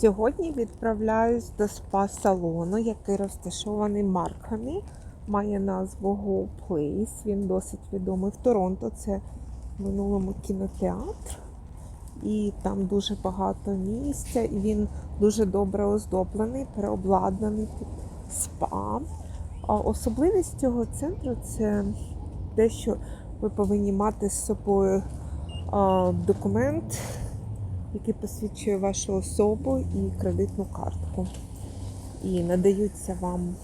Сьогодні відправляюсь до спа-салону, який розташований в Маркхамі. Має назву Go Place. Він досить відомий в Торонто. Це в минулому кінотеатр. І там дуже багато місця, і він дуже добре оздоблений, переобладнаний під спа. А особливість цього центру це те, що ви повинні мати з собою документ, який посвідчує вашу особу і кредитну картку. І надаються вам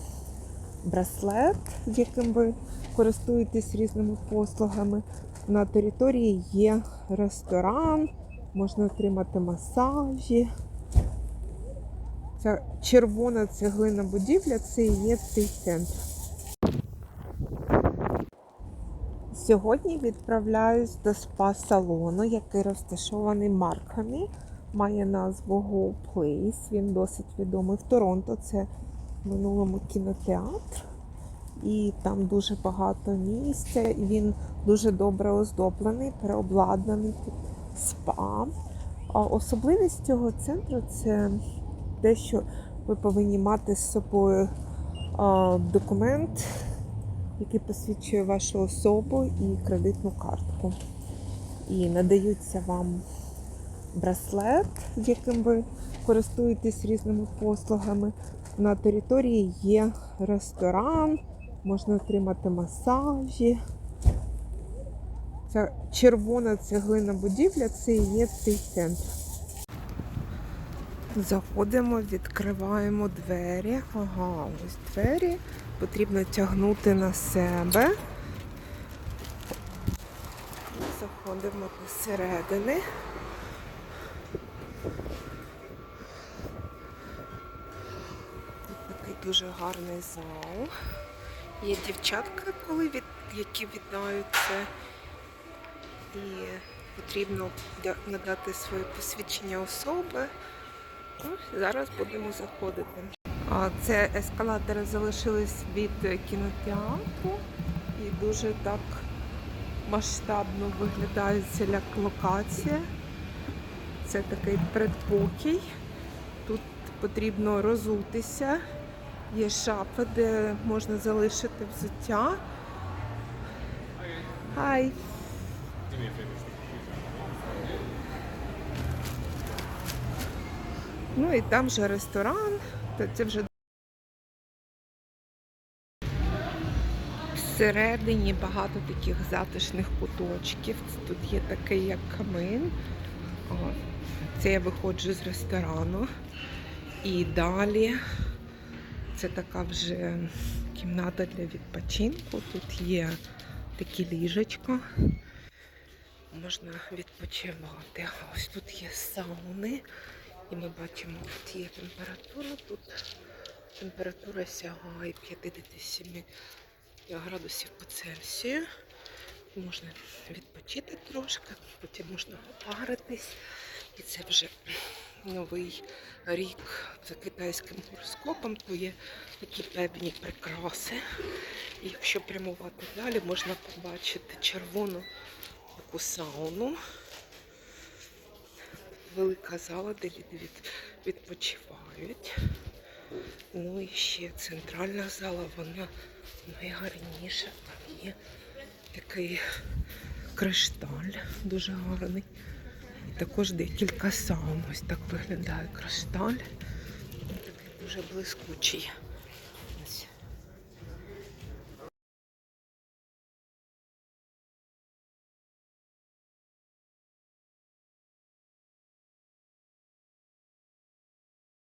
браслет, яким ви користуєтесь різними послугами. На території є ресторан, можна отримати масажі. Ця червона цеглина будівля це і є цей центр. Сьогодні відправляюсь до спа-салону, який розташований в Маркхамі. Має назву Go Place. Він досить відомий в Торонто. Це в минулому кінотеатр. І там дуже багато місця. Він дуже добре оздоблений, переобладнаний під спа. А особливість цього центру це те, що ви повинні мати з собою документ, який посвідчує вашу особу і кредитну картку. І надаються вам браслет, яким ви користуєтесь різними послугами. На території є ресторан, можна отримати масажі. Ця червона цеглина будівля це і є цей центр. Заходимо, відкриваємо двері. Ага, ось двері. Потрібно тягнути на себе. Заходимо до середини. Тут такий дуже гарний зал. Є дівчатка, коли від... які вітаються. І потрібно надати своє посвідчення особи. Ну, зараз будемо заходити. Це ескалатори залишились від кінотеатру і дуже так масштабно виглядає ця локація. Це такий предпокій. Тут потрібно розутися. Є шафи, де можна залишити взуття. Хай. Ну і там же ресторан, то це вже всередині багато таких затишних куточків. Тут є такий як камин. Це я виходжу з ресторану. І далі це така вже кімната для відпочинку. Тут є такі ліжечка. Можна відпочивати. Ось тут є сауни. І ми бачимо, тут є температура. Тут температура сягає 57 градусів по Цельсію. Можна відпочити трошки, потім можна попаритись. І це вже новий рік за китайським гороскопом, то є такі певні прикраси. І якщо прямувати далі, можна побачити червону таку сауну. Велика зала, де люди від, відпочивають. Ну і ще центральна зала, вона найгарніша. Там є такий кришталь дуже гарний. І також декілька саун. Ось так виглядає кришталь. Він такий дуже блискучий.